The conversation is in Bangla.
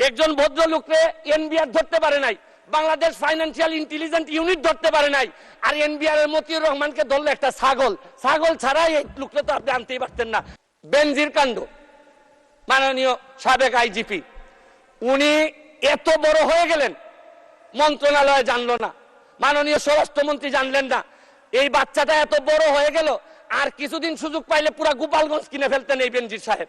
একজন ভদ্রলোককে এনবিআর ধরতে পারে নাই, বাংলাদেশ ফাইন্যান্সিয়াল ইন্টেলিজেন্ট ইউনিট ধরতে পারে নাই, আর এনবিআর এর মতিউর রহমানকে ধরলে একটা ছাগল। ছাগল ছাড়াই এই লোককে তো আপনি আনতেই পারতেন না। বেনজির কাণ্ড, মাননীয় সাবেক আইজিপি উনি এত বড় হয়ে গেলেন, মন্ত্রণালয় জানলো না। মাননীয় স্বরাষ্ট্রমন্ত্রী জানলেন না। এই বাচ্চাটা এত বড় হয়ে গেল, আর কিছুদিন সুযোগ পাইলে পুরা গোপালগঞ্জ কিনে ফেলতেন এই বেনজির সাহেব।